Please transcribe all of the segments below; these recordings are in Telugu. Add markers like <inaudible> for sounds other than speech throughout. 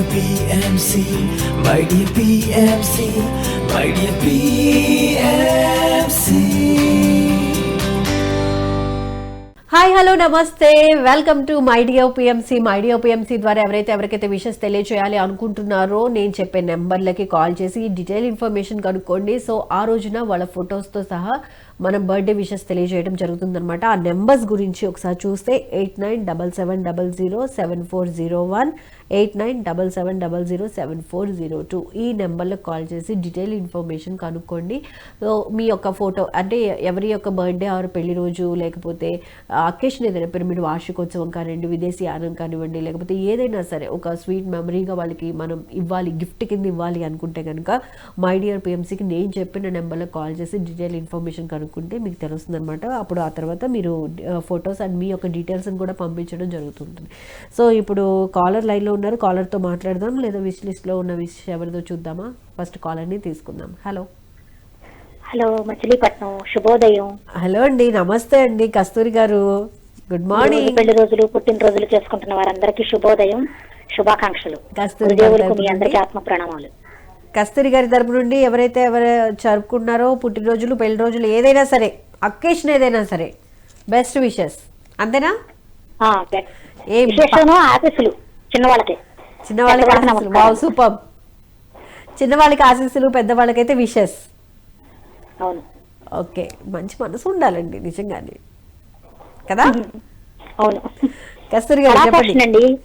dear PMC, my dear PMC, my dear PMC. Hi hello నమస్తే welcome to my dear PMC my dear PMC ద్వారా ఎవరైతే ఎవరికైతే విషెస్ తెలియజేయాలి అనుకుంటున్నారో నేను చెప్పే నెంబర్లకి కాల్ చేసి డీటెయిల్ ఇన్ఫర్మేషన్ కనుక్కోండి. సో ఆ రోజున వాళ్ళ ఫొటోస్తో సహా మనం బర్త్డే విషెస్ తెలియజేయడం జరుగుతుందనమాట ఆ నెంబర్స్ గురించి ఒకసారి చూస్తే eight nine double seven double zero seven four zero one eight nine double seven double zero seven four zero two. ఈ నెంబర్లకు కాల్ చేసి డీటెయిల్ ఇన్ఫర్మేషన్ కనుక్కోండి. మీ యొక్క ఫోటో అంటే ఎవరి యొక్క బర్త్డే ఆర్ పెళ్ళి రోజు లేకపోతే అకేషన్ ఏదైనా పిరమిడ్ వార్షికోత్సవం కానివ్వండి విదేశీ యానం కానివ్వండి లేకపోతే ఏదైనా సరే ఒక స్వీట్ మెమరీగా వాళ్ళకి మనం ఇవ్వాలి గిఫ్ట్ కింద ఇవ్వాలి అనుకుంటే కనుక మై డియర్ పిఎంసీకి నేను చెప్పిన నెంబర్లో కాల్ చేసి డీటెయిల్ ఇన్ఫర్మేషన్ కనుక్కుంటే మీకు తెలుస్తుంది అనమాట అప్పుడు ఆ తర్వాత మీరు ఫొటోస్ అండ్ మీ యొక్క డీటెయిల్స్ని కూడా పంపించడం జరుగుతుంటుంది. సో ఇప్పుడు కాలర్ లైన్లో ఉన్నారు కాలర్తో మాట్లాడదాం లేదా విష్ లిస్ట్లో ఉన్న విష్ ఎవరిదో చూద్దామా? ఫస్ట్ కాలర్ని తీసుకుందాం. హలో. హలో మచిలీపట్నం శుభోదయం. హలో అండి నమస్తే అండి కస్తూరి గారు. Good morning. పెళ్ళి రోజులు పుట్టినరోజులు చేసుకుంటున్న వారందరికీ శుభోదయం శుభాకాంక్షలు. కస్తూరి గారి గురుదేవులకు తరపు మీ నుండి అందరికీ ఆత్మ ప్రణామాలు కస్తూరి గారి తరపు నుండి ఎవరైతే ఎవరు జరుపుకున్నారో పుట్టినరోజులు పెళ్ళి రోజులు ఏదైనా సరే అకేషన్ ఏదైనా సరే బెస్ట్ విషెస్. అంతేనా? విశేషము ఆఫీసులు చిన్నవాళ్ళకి. చిన్నవాళ్ళకి ఆశీస్సులు. Wow super. చిన్నవాళ్ళకి ఆశీస్సులు పెద్దవాళ్ళకైతే విషెస్. అవును. ఓకే మంచి మనసు ఉండాలండి నిజంగానే. కదా? అవును. కస్తూరి గారు కళాపోషణ చెప్పండి?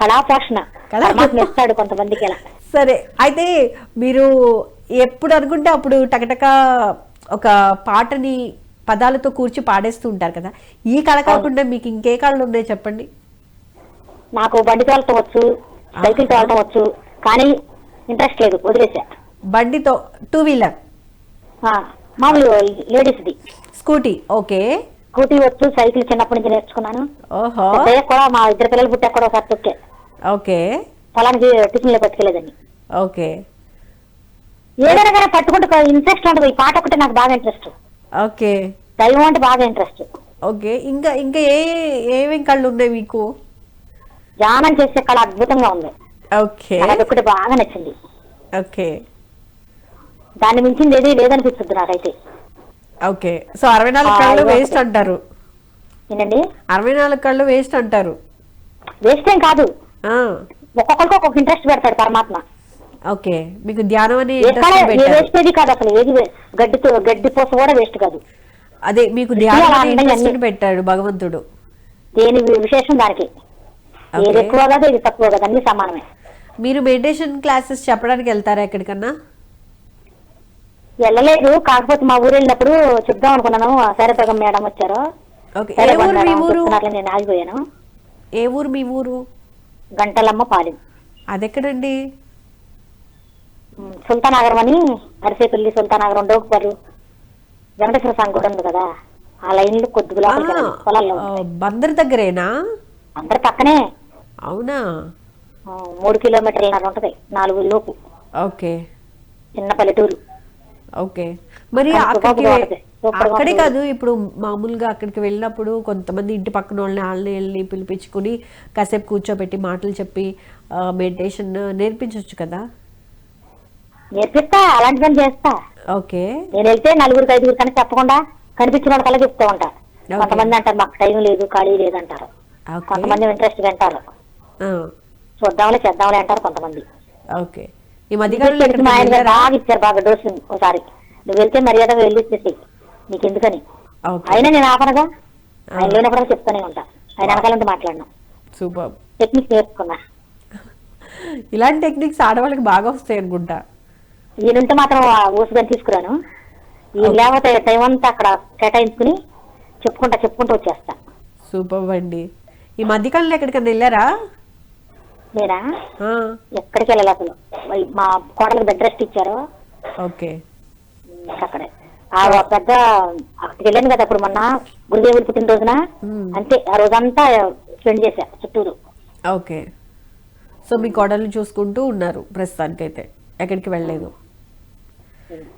కళాపోషణ. కళా- పరమాత్మ ఇస్తాడు కొంతమందికి సరే అయితే మీరు ఎప్పుడు అనుకుంటే అప్పుడు టకటక ఒక పాటని పదాలతో కూర్చి పాడేస్తూ ఉంటారు కదా? ఈ కళ కాకుండా మీకు ఇంకే కళలు ఉన్నాయి చెప్పండి. నాకు బండి తోలటం వచ్చు సైకిల్ తోలటం వచ్చు కానీ ఇంట్రెస్ట్ లేదు వదిలేసా. బండితో టూ వీలర్? మామూలు లేడీస్ది. Scooty okay. స్కూటీ వచ్చు సైకిల్ చిన్నప్పటి నుంచి నేర్చుకున్నాను. ఓహో. కూడా మా ఇద్దరు పిల్లలు పుట్టాక కూడా ఒకసారి తొక్కే. ఓకే. పొలానికి టిఫిన్లో పట్టుకెళ్ళేదాన్ని. ఓకే. ఏదైనా కానీ పట్టుకుంటే ఇంట్రెస్ట్ ఉంటుంది. ఈ పాట ఒకటే నాకు బాగా ఇంట్రెస్ట్ ఓకే. దైవం అంటే బాగా ఇంట్రెస్ట్ ఓకే. ఇంకా ఇంకా ఏ ఏమేం కళ్ళు ఉన్నాయి మీకు? ధ్యానం చేసే కళ అద్భుతంగా ఉంది. ఓకే. ఒకటి బాగా నచ్చింది. ఓకే. దాన్ని మించింది ఏది లేదనిపిస్తుంది నాకైతే. ఓకే. సో అరవై నాలుగు కళ్ళు. వేస్ట్ అంటారు. ఏంటండి? అరవై నాలుగు కళ్ళు వేస్ట్ అంటారు. వేస్ట్ ఏం కాదు. ఆ, ఒక్కొక్కరికి ఒక్కొక్క ఇంట్రెస్ట్ పెడతాడు పరమాత్మ. ఓకే. మీకు ధ్యానం అని వేస్ట్ ఏది కాదు అసలు. ఏది గడ్డితో గడ్డి పోస కూడా వేస్ట్ కాదు. అదే మీకు ధ్యానం. పెట్టాడు భగవంతుడు. దేని విశేషం దానికి? ఏది. ఎక్కువ కాదు ఏది తక్కువ కాదు అన్ని సమానమే. మీరు మెడిటేషన్ క్లాసెస్ చెప్పడానికి వెళ్తారా ఎక్కడికన్నా? వెళ్ళలేదు కాకపోతే మా ఊరు వెళ్ళినప్పుడు చెప్దాం అనుకున్నాను శారదగం మేడం వచ్చారు. ఓకే ఏ ఊరు మీ ఊరు? నేను ఆగిపోయాను. ఏ ఊరు మీ ఊరు? గంటలమ్మ పాలెం. అదెక్కడండి? ఉమ్, సుల్తానగరం అని అరిసేపల్లి సుల్తానగరం డోకుపర్రు వెంకటేశ్వర స్వామి కూడా ఉంది కదా ఆ లైన్లు ఆ, వెళ్ళాలి, పొలాల్లో. బందర్ దగ్గరేనా? అందరి పక్కనే. అవునా? మూడు కిలోమీటర్ల ఉంటది నాలుగు లోపు. ఓకే. చిన్న పల్లెటూరు. ఓకే. మరి అక్కడికి అక్కడే. కాదు ఇప్పుడు మామూలుగా అక్కడికి వెళ్ళినప్పుడు కొంతమంది ఇంటి పక్కన వాళ్ళని వాళ్ళని వెళ్ళి పిలిపించుకుని కాసేపు కూర్చోబెట్టి మాటలు చెప్పి మెడిటేషన్ నేర్పించవచ్చు కదా? నేర్పిస్తా అలాంటి పని చేస్తా. ఓకే. నేను వెళ్తే నలుగురికి ఐదుగురు కానీ చెప్పకుండా కనిపించిన వాళ్ళకల్లా చెప్తూ ఉంటా. కొంతమంది అంటారు మాకు టైం లేదు ఖాళీ లేదు అంటారు. కొంతమంది ఇంట్రెస్ట్ అంటారు. చూద్దాంలే చేద్దాంలే అంటారు కొంతమంది. ఓకే. ఈ మధ్యకాలంలో మా ఆయన గారు బాగా ఇచ్చారు బాగా డోసు ఒకసారి. నువ్వు వెళ్తే మర్యాదగా వెళ్ళి ఇచ్చేసి నీకు ఎందుకని అయినా నేను ఆపనగా? ఆయన లేనప్పుడు చెప్తానే ఉంటా. ఆయన వెనకాలంటే మాట్లాడినా. సూపర్. టెక్నిక్ నేర్చుకున్నా. ఇలాంటి టెక్నిక్స్ ఆడవాళ్ళకి బాగా వస్తాయి అనుకుంటా. ఈయనుంటే మాత్రం ఊసుగా తీసుకురాను. ఈ లేకపోతే టైం అంతా అక్కడ కేటాయించుకుని చెప్పుకుంటా చెప్పుకుంటూ వచ్చేస్తా. సూపర్ అండి. ఈ మధ్యకాలంలో ఎక్కడికన్నా వెళ్ళారా? ఆ, ఎక్కడికి వెళ్ళాలి అసలు మా కోడలకు బెడ్ రెస్ట్ ఇచ్చారు. ఓకే. అక్కడే. ఆ పెద్ద అక్కడికి వెళ్ళాను కదా అప్పుడు మొన్న గురుదేవులు పుట్టినరోజున. అంతే ఆ రోజంతా స్పెండ్ చేశా చుట్టూరు. ఓకే. సో మీ కోడలు చూసుకుంటూ ఉన్నారు ప్రస్తుతానికైతే. ఎక్కడికి వెళ్ళలేదు.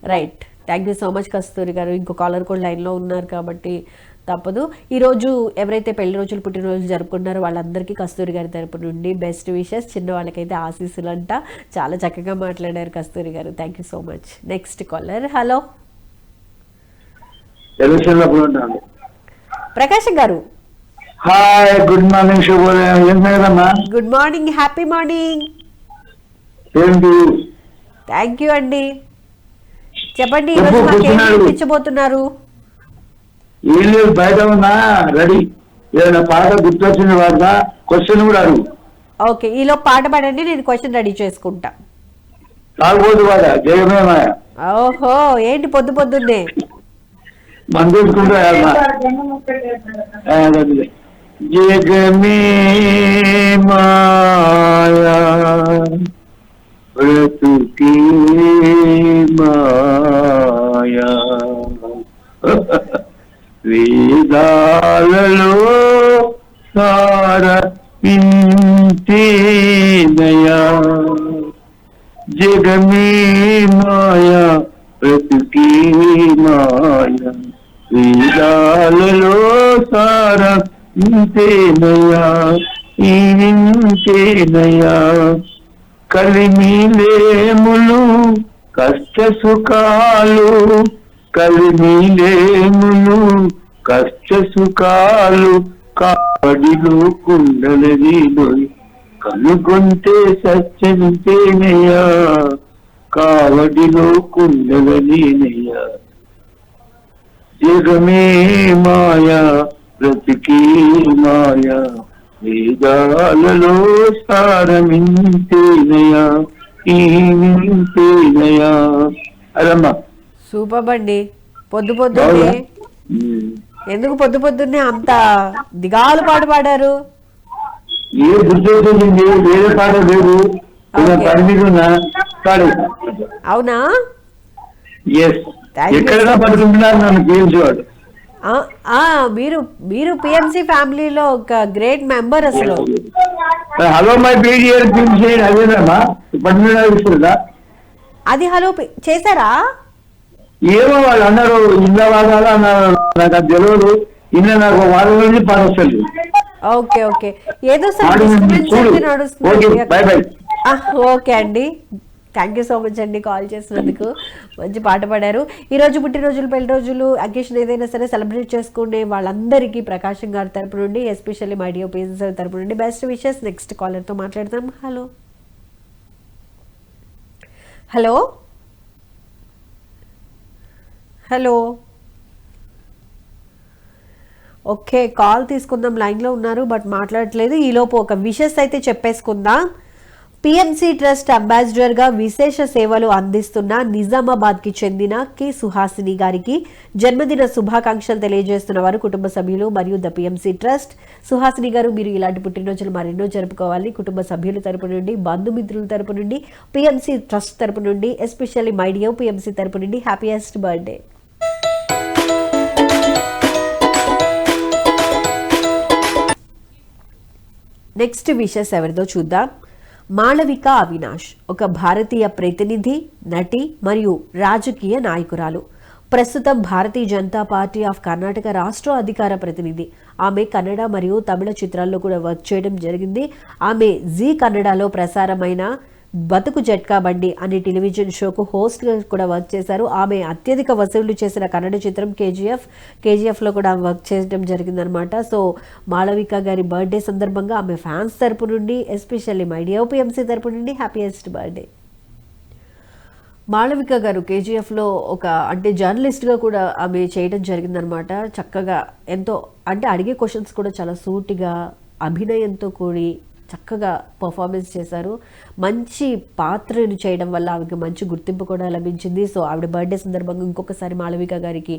Right. Thank you so much Kasturi garu. ఇంకో కాలర్ కూడా లైన్లో ఉన్నారు కాబట్టి తప్పదు. ఈరోజు ఎవరైతే పెళ్ళి రోజులు పుట్టినరోజులు జరుపుకుంటారో వాళ్ళందరికీ కస్తూరి గారి తరపు నుండి బెస్ట్ విషెస్. చిన్న వాళ్ళకైతే ఆశీస్సులు అంట చాలా చక్కగా మాట్లాడారు Kasturi garu. Thank you so much next caller hello Prakasam garu. Hi good morning శుభోదయం good morning happy morning thank you అండి. చెప్పండి చెప్పు, ఈరోజు మాకు ఏం. ఏం లేదు బయట ఉన్నా రెడీ. ఏదైనా పాట గుర్తొచ్చింది వాడదా? క్వశ్చన్ కూడా అడుగు. ఓకే ఈలో పాట పాడండి నేను క్వశ్చన్ రెడీ చేసుకుంటా. తాగబోదు వాడ? జయమేమా ఓహో ఏంటి పొద్దు పొద్దున్నే? మన చూసుకుంటా జగమే మాయా బ్రతుకే మాయా. వేదాలలో సార జగమే మాయా బ్రతుకే మాయా. వేదాలలో సార ఇంతేనయా ఇంతేనయా కలిమిలేములు కష్ట సుఖాలు కలిమిలేములు కష్ట సుఖాలు కాడిలో కుండలదిలో కనుగొంటే సత్యంతేనయ్యా కావడిలో కుండలనేనయ్యా జగమే మాయా బ్రతికే మాయా వేదాలలో సారమింతేనయా ఈ నింతేనయా అరమ్మా. సూపర్ అండి పొద్దు పొద్దున్నే. ఎందుకు పొద్దు పొద్దున్నే అంత దిగాలు పాట పాడారు? ఏ గుర్తొచ్చింది వేరే పాట లేదు. అవునా? మీరు మీరు పిఎంసి ఫ్యామిలీలో ఒక గ్రేట్ మెంబర్ అసలు. హలో మై పీడియర్ అది హలో చేశారా? ఏమో వాళ్ళు అన్నారు ఇళ్ళ వాదాలు అన్నారు నాకు అది తెలియదు ఇన్న నాకు వారం నుంచి పని వస్తుంది ఓకే ఓకే. ఏదో ఓకే, అండి. థ్యాంక్ యూ సో మచ్ అండి కాల్ చేసినందుకు. మంచి పాట పాడారు. ఈ రోజు పుట్టినరోజులు పెళ్ళి రోజులు అకేషన్ ఏదైనా సరే సెలబ్రేట్ చేసుకునే వాళ్ళందరికీ ప్రకాశం గారి తరపు నుండి ఎస్పెషల్లీ మై డియో పేజెస్ తరపు నుండి బెస్ట్ విషెస్. నెక్స్ట్ కాలర్తో మాట్లాడతాం hello. Hello. Hello. Okay call తీసుకుందాం. లైన్లో ఉన్నారు బట్ మాట్లాడట్లేదు. ఈలోపు ఒక విషెస్ అయితే చెప్పేసుకుందాం. పిఎంసి ట్రస్ట్ అంబాసిడర్గా విశేష సేవలు అందిస్తున్న నిజామాబాద్కి చెందిన కె సుహాసిని గారికి జన్మదిన శుభాకాంక్షలు తెలియజేస్తున్న వారు కుటుంబ సభ్యులు మరియు ద పిఎంసి ట్రస్ట్ సుహాసిని గారు మీరు ఇలాంటి పుట్టినరోజులు మరెన్నో జరుపుకోవాలి. కుటుంబ సభ్యుల తరపు నుండి బంధుమిత్రుల తరపు నుండి పిఎంసి ట్రస్ట్ తరపు నుండి ఎస్పెషల్లీ మైడియో పిఎంసి తరపు నుండి హ్యాపీయెస్ట్ బర్త్డే నెక్స్ట్ విషెస్ ఎవరిదో చూద్దాం. మాళవిక అవినాష్ ఒక భారతీయ ప్రతినిధి నటి మరియు రాజకీయ నాయకురాలు. ప్రస్తుతం భారతీయ జనతా పార్టీ ఆఫ్ కర్ణాటక రాష్ట్ర అధికార ప్రతినిధి. ఆమె కన్నడ మరియు తమిళ చిత్రాల్లో కూడా వర్క్ చేయడం జరిగింది. ఆమె జీ కన్నడలో ప్రసారమైన బతుకు జట్కా బండి అనే టెలివిజన్ షోకు హోస్ట్గా కూడా వర్క్ చేశారు. ఆమె అత్యధిక వసూళ్ళు చేసిన కన్నడ చిత్రం కేజీఎఫ్. కేజీఎఫ్లో కూడా వర్క్ చేయడం జరిగిందనమాట సో మాళవిక గారి బర్త్డే సందర్భంగా ఆమె ఫ్యాన్స్ తరపు నుండి ఎస్పెషల్లీ మైడియా ఓపీఎంసీ తరపు నుండి హ్యాపీయెస్ట్ బర్త్డే. మాళవిక గారు కేజీఎఫ్లో ఒక అంటే జర్నలిస్ట్గా కూడా ఆమె చేయడం జరిగిందనమాట చక్కగా ఎంతో అంటే అడిగే క్వశ్చన్స్ కూడా చాలా సూటిగా అభినయంతో కూడి చక్కగా పర్ఫార్మెన్స్ చేశారు. మంచి పాత్రను చేయడం వల్ల ఆవిడకి మంచి గుర్తింపు కూడా లభించింది. సో ఆవిడ బర్త్డే సందర్భంగా ఇంకొకసారి మాళవిక గారికి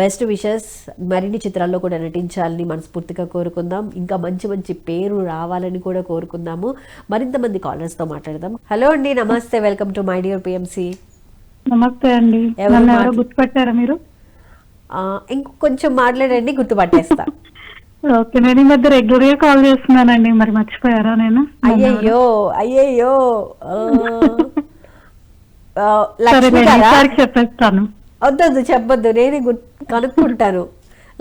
బెస్ట్ విషెస్ మరిన్ని చిత్రాల్లో కూడా నటించాలని మనస్ఫూర్తిగా కోరుకుందాం. ఇంకా మంచి మంచి పేరు రావాలని కూడా కోరుకుందాము. మరింత మంది కాలర్స్తో మాట్లాడదాం. హలో అండి నమస్తే. Welcome to my dear PMC నమస్తే అండి. గుర్తుపట్టారా మీరు? ఇంకొంచెం మాట్లాడండి గుర్తుపట్టేస్తా. ఓకే నేను ఈ మధ్య రెగ్యులర్గా కాల్ చేస్తున్నానండి. మరి మర్చిపోయారా నేను? అయ్యయ్యో అయ్యయ్యో. లక్ష్మి చెప్పేస్తాను. వద్దొద్దు చెప్పొద్దు. నేనే కనుక్కుంటాను.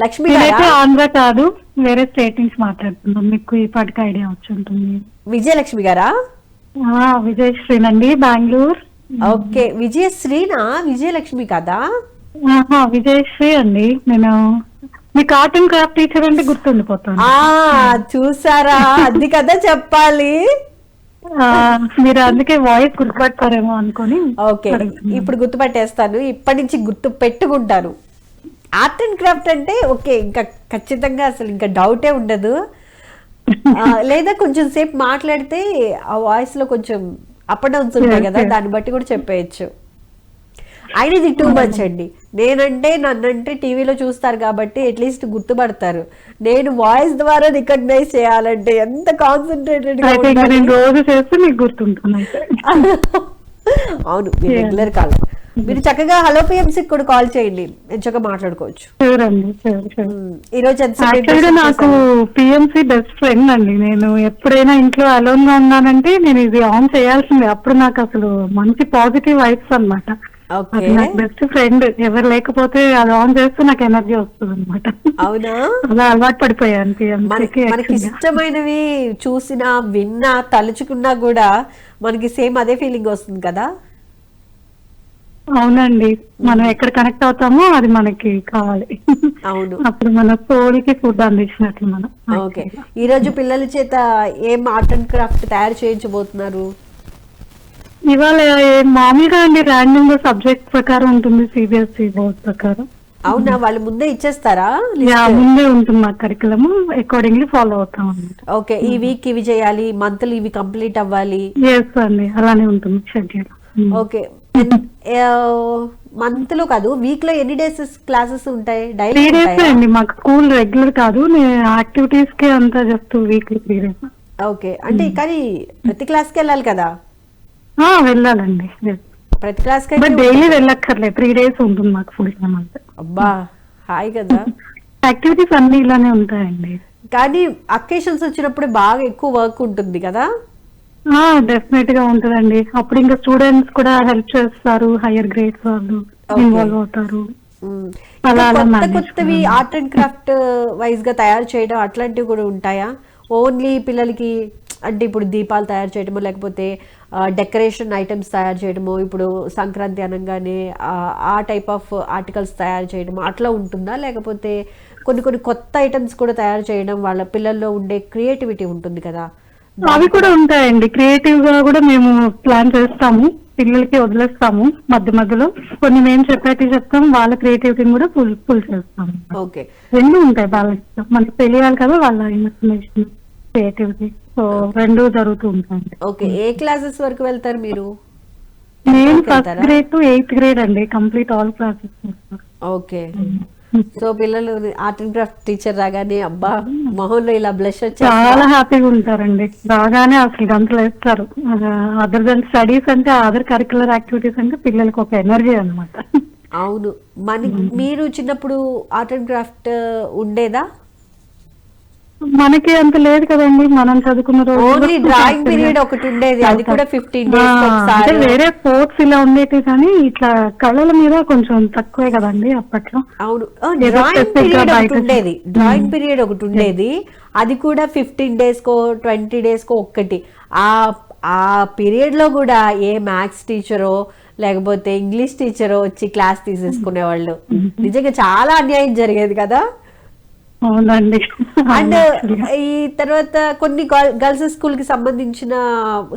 లక్ష్మి ఆంధ్ర కాదు వేరే స్టేట్ నుంచి మాట్లాడుతున్నాం మీకు ఈ పాటికి ఐడియా వచ్చి ఉంటుంది. విజయలక్ష్మి గారా? ఆ, విజయశ్రీన్ అండి బెంగళూరు. ఓకే విజయశ్రీనా? విజయలక్ష్మి కదా? విజయశ్రీ అండి. నేను మీ ఆర్ట్ అండ్ క్రాఫ్ట్ టీచర్ అంటే గుర్తుండిపోతాను ఆ చూసారా? అది కదా చెప్పాలి. మీరు అందుకే వాయిస్ గుర్తుపడతారేమో అనుకొని ఓకే. ఇప్పుడు గుర్తుపట్టేస్తాను. ఇప్పటి నుంచి గుర్తు పెట్టుకుంటాను. ఆర్ట్ అండ్ క్రాఫ్ట్ అంటే ఓకే ఇంకా ఖచ్చితంగా అసలు ఇంకా డౌటే ఉండదు. లేదా కొంచెం సేపు మాట్లాడితే ఆ వాయిస్లో కొంచెం అప్ అండ్ డౌన్స్ ఉంటాయి కదా దాన్ని బట్టి కూడా చెప్పేయచ్చు. ఆయన ఇది టూ మచ్ అండి. నేనంటే నన్నంటే టీవీలో చూస్తారు కాబట్టి అట్లీస్ట్ గుర్తుపడతారు. నేను వాయిస్ ద్వారా రికగ్నైజ్ చేయాలంటే ఎంత కాన్సన్ట్రేటెడ్ రోజు చేస్తే మీకు గుర్తుంటుంది అవును మీరు రెగ్యులర్ కాల్. మీరు చక్కగా హలో పిఎంసీ కూడా కాల్ చేయండి. ఎంచగా మాట్లాడుకోవచ్చు. షూర్ అండి షూర్ షూర్ ఉమ్, ఈ రోజు ఎంత యాక్చువల్గా నాకు పిఎంసి బెస్ట్ ఫ్రెండ్ అండి. నేను ఎప్పుడైనా ఇంట్లో అలోన్గా ఉన్నానంటే నేను ఇది ఆన్ చేయాల్సిందే. అప్పుడు నాకు అసలు మంచి పాజిటివ్ వైబ్స్ అది నాకు బెస్ట్ ఫ్రెండ్ ఎవరు లేకపోతే అది ఆన్ చేస్తే నాకు ఎనర్జీ వస్తుంది అనమాట అవునా? అలా అలవాటు పడిపోయాను మనకి ఇష్టమైనవి చూసినా విన్నా తలుచుకున్నా కూడా మనకి సేమ్ అదే ఫీలింగ్ వస్తుంది కదా? అవునండి. మనం ఎక్కడ కనెక్ట్ అవుతామో అది మనకి కావాలి. అవును. అప్పుడు మన సోల్కి ఫుడ్ అందించినట్లు మనం. ఓకే. ఈ రోజు పిల్లల చేత ఏం ఆర్ట్ అండ్ క్రాఫ్ట్ తయారు చేయించబోతున్నారు? ఇవాళ మామూలుగా అండి ర్యాండమ్గా సబ్జెక్ట్ ప్రకారం ఉంటుంది సిబిఎస్ఈ బోర్డ్ ప్రకారం. అవునా? వాళ్ళు ముందే ఇచ్చేస్తారా? ముందే ఉంటుంది మా కరికులము అకార్డింగ్లీ ఫాలో అవుతాం ఓకే ఈ వీక్ ఇవి చేయాలి మంత్లీ ఇవి కంప్లీట్ అవ్వాలి. అండి అలానే ఉంటుంది షెడ్యూల్ ఓకే మంత్లో కాదు వీక్లో ఎన్ని డేస్ క్లాసెస్ ఉంటాయి? డైలీ డేస్ అండి మాకు స్కూల్ రెగ్యులర్ కాదు నేను యాక్టివిటీస్కి అంతా just weekly three days okay అంటే కానీ ప్రతి క్లాస్కి వెళ్ళాలి కదా? వెళ్ళాలండి. ప్రతి క్లాస్ బట్ డైలీ వెళ్ళక్కర్లేదు. త్రీ డేస్ ఉంటుంది మాకు ఫుల్ టైం అంతే అబ్బా హాయ్ కదా. యాక్టివిటీస్ అన్ని ఇలానే ఉంటాయండి. కానీ అకేషన్స్ వచ్చినప్పుడు బాగా ఎక్కువ వర్క్ ఉంటుంది కదా? డెఫినెట్గా ఉంటుందండి. అప్పుడు ఇంకా స్టూడెంట్స్ కూడా హెల్ప్ చేస్తారు. హైయర్ గ్రేడ్స్ వాళ్ళు. ఇన్వాల్వ్ అవుతారు. కొత్త కొత్తవి ఆర్ట్ అండ్ క్రాఫ్ట్ వైజ్గా తయారు చేయడం అట్లాంటివి కూడా ఉంటాయా? ఓన్లీ పిల్లలకి అంటే ఇప్పుడు దీపాలు తయారు చేయడమో లేకపోతే డెకరేషన్ ఐటమ్స్ తయారు చేయడమో ఇప్పుడు సంక్రాంతి అనగానే ఆ- టైప్ ఆఫ్ ఆర్టికల్స్ తయారు చేయడమో అట్లా ఉంటుందా? లేకపోతే కొన్ని కొన్ని కొత్త ఐటమ్స్ కూడా తయారు చేయడం వాళ్ళ పిల్లల్లో ఉండే క్రియేటివిటీ ఉంటుంది కదా? అవి కూడా ఉంటాయండి. క్రియేటివ్గా కూడా మేము ప్లాన్ చేస్తాము. పిల్లలకి వదిలేస్తాము మధ్య మధ్యలో. కొన్ని మేము చెప్పేటి చెప్తాం వాళ్ళ క్రియేటివిటీని కూడా ఫుల్ ఫుల్ చేస్తాము. ఓకే. రెండు ఉంటాయి బ్యాలెన్స్ మనకి తెలియాలి కదా వాళ్ళ ఇన్ఫర్మేషన్. క్రియేటివిటీ సో రెండు జరుగుతూ ఉంటాయండి. ఓకే ఏ క్లాసెస్ వరకు వెళ్తారు మీరు? నేను first? Grade to eighth grade అండి. Complete all classes okay. So పిల్లలు ఆర్ట్ అండ్ క్రాఫ్ట్ టీచర్ రాగానే అబ్బా మొహంలో ఇలా బ్లష్ వచ్చి చాలా హ్యాపీగా ఉంటారండి. రాగానే అసలు గంటలు వేస్తారు అదర్ దెన్ స్టడీస్ అంటే అదర్ కరికులర్ యాక్టివిటీస్ అంటే పిల్లలకి ఒక ఎనర్జీ అన్నమాట. అవును. మన మీరు చిన్నప్పుడు ఆర్ట్ అండ్ క్రాఫ్ట్ ఉండేదా? మనకి అంత లేదు కదండి. మనం చదువుకున్న రోజుల్లో ఓన్లీ డ్రాయింగ్ పీరియడ్ ఒకటి ఉండేది. అది కూడా ఫిఫ్టీన్ డేస్ వేరే స్పోర్ట్స్ ఇలా ఉండేవి కానీ ఇట్లా కళల మీద కొంచెం తక్కువే కదండి అప్పట్లో. అవును. డ్రాయింగ్ పీరియడ్ ఒకటి ఉండేది. డ్రాయింగ్ పీరియడ్ ఒకటి ఉండేది. అది కూడా ఫిఫ్టీన్ డేస్ కో ట్వంటీ డేస్ కో ఒక్కటి. ఆ ఆ పీరియడ్లో కూడా ఏ మ్యాథ్స్ టీచరో లేకపోతే ఇంగ్లీష్ టీచరో వచ్చి క్లాస్ తీసేసుకునేవాళ్ళు. నిజంగా చాలా అన్యాయం జరిగేది కదా? అవునండి. అండ్ ఈ తర్వాత కొన్ని గర్ల్స్ స్కూల్కి సంబంధించిన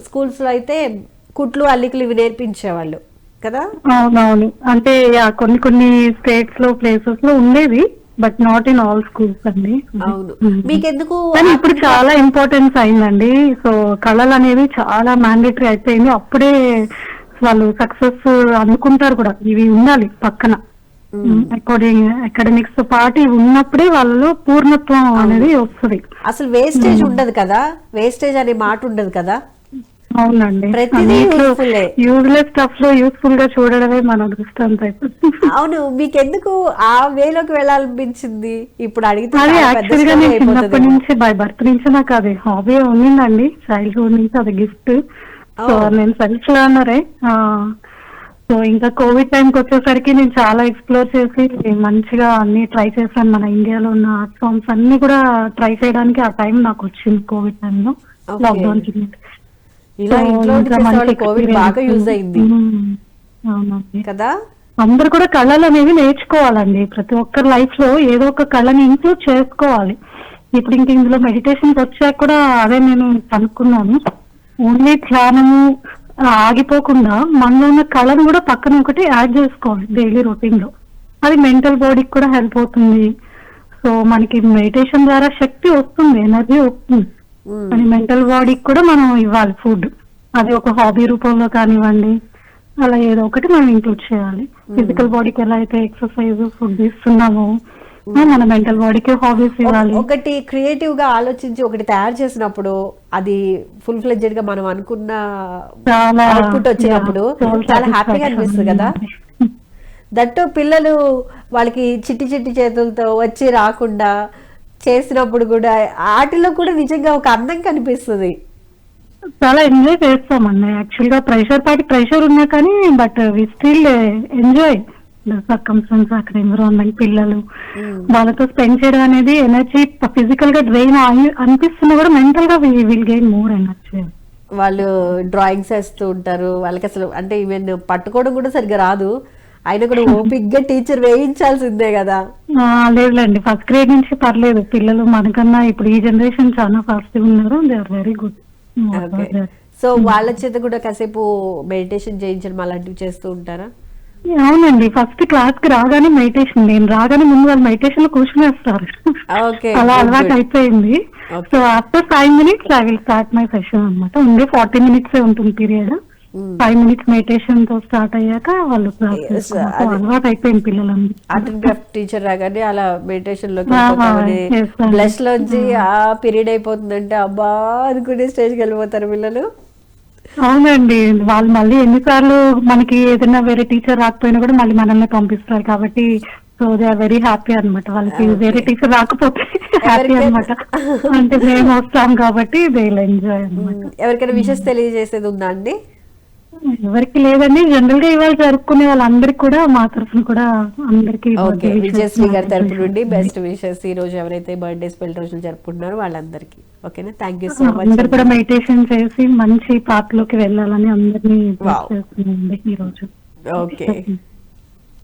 స్కూల్స్లో అయితే కుట్లు అల్లికలు ఇవి నేర్పించేవాళ్ళు కదా? అవునవును. అంటే కొన్ని కొన్ని స్టేట్స్లో ప్లేసెస్లో ఉండేవి but not in all schools అండి. అవును. మీకెందుకు ఇప్పుడు చాలా ఇంపార్టెన్స్ అయిందండి. సో కళలు అనేవి చాలా మ్యాండేటరీ అయిపోయింది అప్పుడే వాళ్ళు సక్సెస్ అనుకుంటారు కూడా. ఇవి ఉండాలి పక్కన. అకార్డింగ్ అకాడమిక్స్ పాటు ఉన్నప్పుడే వాళ్ళలో పూర్ణత్వం అనేది వస్తుంది. అసలు వేస్టేజ్ ఉండదు కదా? వేస్టేజ్ అనే మాట ఉండదు కదా? అవునండి. యూజ్లెస్ స్టఫ్లో యూస్ఫుల్గా చూడడమే మన అవును మీకెందుకు ఆ వేలోకి వెళ్ళాలనిపించింది? ఇప్పుడు అడిగితే యాక్చువల్గా నేను చిన్నప్పటి నుంచి బై బర్త్ నుంచి నాకు అది హాబీ ఉండిందండి. చైల్డ్హుడ్ నుంచి అది గిఫ్ట్ సో. నేను సెల్ఫ్ లర్నరే సో ఇంకా కోవిడ్ టైంకి వచ్చేసరికి నేను చాలా ఎక్స్ప్లోర్ చేసి మంచిగా అన్ని ట్రై చేశాను. మన ఇండియాలో ఉన్న ఆర్ట్ ఫామ్స్ అన్ని కూడా ట్రై చేయడానికి ఆ టైం నాకు వచ్చింది కోవిడ్ టైంలో. లాక్డౌన్ కదా? అందరు కూడా కళలు అనేవి నేర్చుకోవాలండి. ప్రతి ఒక్కరి లైఫ్లో ఏదో ఒక కళని ఇంక్లూడ్ చేసుకోవాలి. ఇప్పుడు ఇంక ఇందులో మెడిటేషన్స్ వచ్చాక కూడా అదే నేను కనుక్కున్నాను. ఓన్లీ ధ్యానము ఆగిపోకుండా మనలో ఉన్న కళను కూడా పక్కన ఒకటి యాడ్ చేసుకోవాలి డైలీ రొటీన్లో అది మెంటల్ బాడీకి కూడా హెల్ప్ అవుతుంది. సో మనకి మెడిటేషన్ ద్వారా శక్తి వస్తుంది ఎనర్జీ వస్తుంది. అని మెంటల్ బాడీకి కూడా మనం ఇవ్వాలి ఫుడ్. అది ఒక హాబీ రూపంలో కానివ్వండి అలా ఏదో ఒకటి మనం ఇంక్లూడ్ చేయాలి. ఫిజికల్ బాడీకి ఎలా అయితే ఎక్సర్సైజ్ ఫుడ్ ఇస్తున్నామో మన మెంటల్ బాడీకి హాబీస్ ఇవ్వాలి. ఒకటి క్రియేటివ్గా ఆలోచించి ఒకటి తయారు చేసినప్పుడు అది ఫుల్ ఫ్లెడ్జెడ్గా మనం అనుకున్న అవుట్పుట్ వచ్చినప్పుడు చాలా హ్యాపీగా అనిపిస్తుంది కదా. <laughs> దట్టు పిల్లలు వాళ్ళకి చిట్టి చిట్టి చేతులతో వచ్చి రాకుండా చేసినప్పుడు కూడా ఆటలో కూడా నిజంగా ఒక అందం కనిపిస్తుంది. చాలా ఎంజాయ్ చేస్తామండి. యాక్చువల్గా ప్రెషర్ పాటి ప్రెషర్ ఉన్నా కానీ but we still enjoy circumstances అక్కడ ఎన్విరాన్మెంట్ పిల్లలు. వాళ్ళతో స్పెండ్ చేయడం అనేది ఎనర్జీ ఫిజికల్గా డ్రైన్ అనిపిస్తున్నా కూడా మెంటల్గా విల్ గెయిన్ మోర్ ఎనర్జీ వాళ్ళు డ్రాయింగ్స్ వేస్తూ ఉంటారు. వాళ్ళకి అసలు అంటే ఈవెన్ పట్టుకోవడం కూడా సరిగ్గా రాదు. అయినా కూడా ఓపిక్గా టీచర్ వేయించాల్సిందే కదా. లేదులేండి. ఫస్ట్ గ్రేడ్ నుంచి పర్లేదు. పిల్లలు మనకన్నా ఇప్పుడు ఈ జనరేషన్ చాలా ఫాస్ట్ ఉన్నారు. They are very good so వాళ్ళ చేత కూడా కాసేపు మెడిటేషన్ చేయించడం అలాంటివి చేస్తూ ఉంటారా? అవునండి. ఫస్ట్ క్లాస్కి రాగానే మెడిటేషన్ నేను రాగానే ముందు వాళ్ళు మెడిటేషన్లో కూర్చునేస్తారు. అలా అలవాటు అయిపోయింది. So after five minutes I will start my session అనమాట ఓన్లీ ఫార్టీ మినిట్స్ ఉంటుంది పీరియడ్ ఫైవ్ మినిట్స్ మెడిటేషన్తో స్టార్ట్ అయ్యాక వాళ్ళు. అలవాటు అయిపోయింది పిల్లలందరూ. ఆర్ట్ టీచర్ రాగానే అలా మెడిటేషన్ sir. బ్లష్ లోంచి ఆ పీరియడ్ అయిపోతుందంటే అబ్బా అనుకునే స్టేజ్కి వెళ్ళిపోతారు పిల్లలు. అవునండి. వాళ్ళు మళ్ళీ ఎన్నిసార్లు మనకి ఏదైనా వేరే టీచర్ రాకపోయినా కూడా మళ్ళీ మనల్ని పంపిస్తారు కాబట్టి so they are very happy అన్నమాట. వాళ్ళకి వేరే టీచర్ రాకపోతే హ్యాపీ అన్నమాట. అంటే మేము వస్తాం కాబట్టి దే ఎంజాయ్ అన్నమాట. ఎవరికైనా విషెస్ తెలియజేసేది ఉందా అండి? ఎవరికి లేదండి. జనరల్గా ఇవాళ జరుపుకునే వాళ్ళందరికి కూడా మా తరఫున కూడా అందరికి విజయశ్రీ గారి తరపు నుండి బెస్ట్ విషెస్ ఈ రోజు ఎవరైతే బర్త్డేస్ పెళ్ళి రోజులు జరుపుకుంటున్నారో వాళ్ళందరికీ. ఓకేనా? థ్యాంక్ యూ సో అందరు మచ్ కూడా మెడిటేషన్ చేసి మంచి పాటలోకి వెళ్ళాలని అందరినీ. చేస్తున్నాండి ఈ రోజు. Okay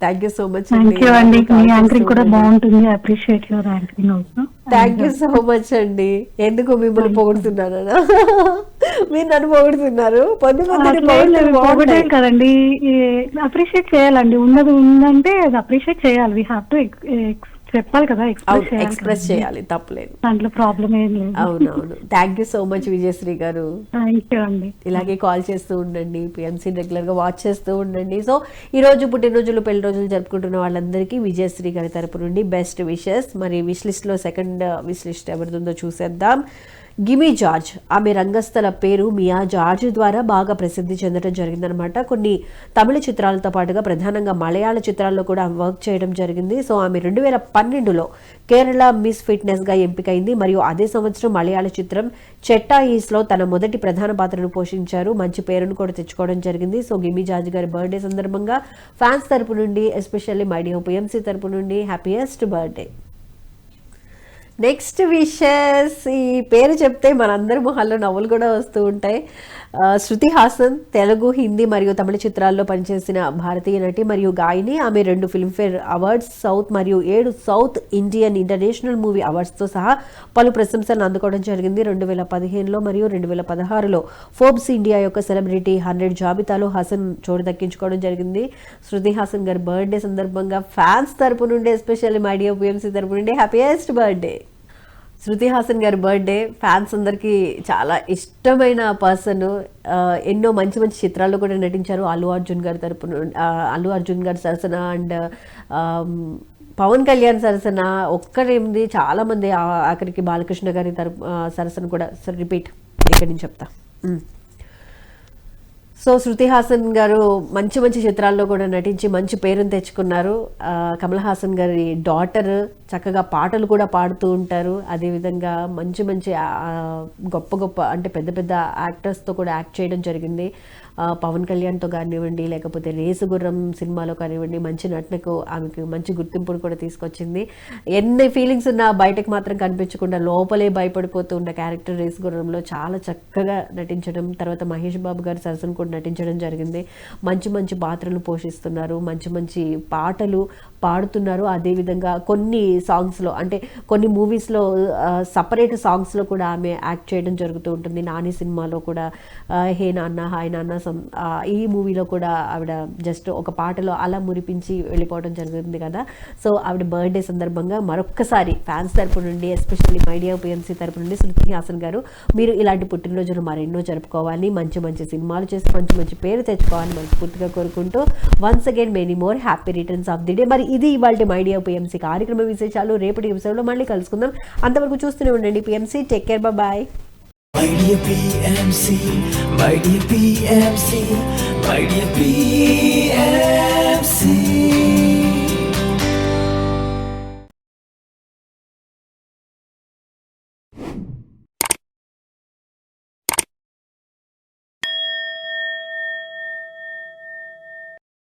thank you so much thank you అండి. మీ యాంకరింగ్ కూడా బాగుంటుంది. Appreciate your anchoring also thank you so much అండి ఎందుకు మిమ్మల్ని పొగుడుతున్నాను <laughs> మీరు నన్ను పొగుడుతున్నారు. పొద్దు బాగుంటాయి. కదండి. అప్రిషియేట్ చేయాలండి. ఉన్నది ఉందంటే అది అప్రిషియేట్ చేయాలి. వీ హ్యావ్ టు చెప్పాలి కదా ఎక్స్ప్రెస్ ఎక్స్ప్రెస్ చేయాలి తప్పలేదు. దాంట్లో ప్రాబ్లం ఏం లేదు. అవునవును. Thank you so much Vijayasri garu. Thank you అండి ఇలాగే కాల్ చేస్తూ ఉండండి పిఎంసీ రెగ్యులర్గా వాచ్ చేస్తూ ఉండండి. సో ఈ రోజు పుట్టినరోజులు పెళ్ళి రోజులు జరుపుకుంటున్న వాళ్ళందరికీ విజయశ్రీ గారి తరపు నుండి బెస్ట్ విషెస్ మరి విష్ లిస్ట్లో సెకండ్ విష్ లిస్ట్ ఎవరిదుందో చూసేద్దాం. గిమి జార్జ్. ఆమె రంగస్థల పేరు మియా జార్జ్ ద్వారా బాగా ప్రసిద్ధి చెందడం జరిగిందనమాట. కొన్ని తమిళ చిత్రాలతో పాటుగా ప్రధానంగా మలయాళ చిత్రాల్లో కూడా ఆమె వర్క్ చేయడం జరిగింది. సో ఆమె రెండు వేల పన్నెండులో కేరళ మిస్ ఫిట్నెస్గా ఎంపికైంది. మరియు అదే సంవత్సరం మలయాళ చిత్రం చెట్టాయిస్లో తన మొదటి ప్రధాన పాత్రను పోషించారు. మంచి పేరును కూడా తెచ్చుకోవడం జరిగింది. సో గిమి జార్జ్ గారి బర్త్డే సందర్భంగా ఫ్యాన్స్ తరపు నుండి ఎస్పెషల్లీ మైడియో పిఎంసీ తరపు నుండి హ్యాపీయెస్ట్ బర్త్డే. నెక్స్ట్ విషెస్ ఈ పేరు చెప్తే మనందరి మొహాల్లో నవ్వులు కూడా వస్తూ ఉంటాయి. శృతి హాసన్ తెలుగు హిందీ మరియు తమిళ చిత్రాల్లో పనిచేసిన భారతీయ నటి మరియు గాయని. ఆమె రెండు ఫిల్మ్ఫేర్ అవార్డ్స్ సౌత్ మరియు ఏడు సౌత్ ఇండియన్ ఇంటర్నేషనల్ మూవీ అవార్డ్స్తో సహా పలు ప్రశంసలను అందుకోవడం జరిగింది. రెండు వేల పదిహేనులో మరియు రెండు వేల పదహారులో ఫోర్బ్స్ ఇండియా యొక్క సెలబ్రిటీ హండ్రెడ్ జాబితాలో హాసన్ చోటు దక్కించుకోవడం జరిగింది. శృతి హాసన్ గారి బర్త్డే సందర్భంగా ఫ్యాన్స్ తరపు నుండి ఎస్పెషల్లీ మైడియా పిఎంసీ తరపు నుండి హ్యాపీయెస్ట్ బర్త్డే. శృతి హాసన్ గారి బర్త్డే ఫ్యాన్స్ అందరికీ చాలా ఇష్టమైన పర్సన్ ఎన్నో మంచి మంచి చిత్రాల్లో కూడా నటించారు. అల్లు అర్జున్ గారి తరపున అల్లు అర్జున్ గారి సరసన అండ్ పవన్ కళ్యాణ్ సరసన ఒక్కరేమిది చాలా మంది ఆఖరికి బాలకృష్ణ గారి తరపు సరసన కూడా. రిపీట్. ఇక్కడి నుంచి చెప్తా. సో శృతి హాసన్ గారు మంచి మంచి చిత్రాల్లో కూడా నటించి మంచి పేరును తెచ్చుకున్నారు. కమల్ హాసన్ గారి డాటర్ చక్కగా పాటలు కూడా పాడుతూ ఉంటారు. అదేవిధంగా మంచి మంచి గొప్ప గొప్ప అంటే పెద్ద పెద్ద యాక్టర్స్తో కూడా యాక్ట్ చేయడం జరిగింది. పవన్ కళ్యాణ్తో కానివ్వండి లేకపోతే రేసు గుర్రం సినిమాలో కానివ్వండి మంచి నటనకు ఆమెకు మంచి గుర్తింపును కూడా తీసుకొచ్చింది. ఎన్ని ఫీలింగ్స్ ఉన్నా బయటకు మాత్రం కనిపించకుండా లోపలే భయపడిపోతూ ఉన్న క్యారెక్టర్ రేసు గుర్రంలో చాలా చక్కగా నటించడం తర్వాత మహేష్ బాబు గారు సరసన కూడా నటించడం జరిగింది. మంచి మంచి పాత్రలు పోషిస్తున్నారు మంచి మంచి పాటలు పాడుతున్నారు. అదేవిధంగా కొన్ని సాంగ్స్లో అంటే కొన్ని మూవీస్లో సపరేట్ సాంగ్స్లో కూడా ఆమె యాక్ట్ చేయడం జరుగుతూ ఉంటుంది. నాని సినిమాలో కూడా హే నాన్న హాయ్ నాన్న ఈ మూవీలో కూడా ఆవిడ జస్ట్ ఒక పాటలో అలా మురిపించి వెళ్ళిపోవడం జరుగుతుంది కదా. సో ఆవిడ బర్త్డే సందర్భంగా మరొక్కసారి ఫ్యాన్స్ తరపు నుండి ఎస్పెషల్లీ మైడియా పిఎంసీ తరపు నుండి శృతి హాసన్ గారు మీరు ఇలాంటి పుట్టినరోజులు మరెన్నో జరుపుకోవాలి మంచి మంచి సినిమాలు చేసి మంచి మంచి పేరు తెచ్చుకోవాలని మనస్ఫూర్తిగా కోరుకుంటూ once again many more happy returns of the day మరి ఇది ఇవాళ మైడియా పిఎంసీ కార్యక్రమ విశేషాలు రేపటి ఎపిసోడ్లో మళ్ళీ కలుసుకుందాం. అంతవరకు చూస్తూనే ఉండండి PMC take care bye My dear PMC, my dear PMC, my dear PMC.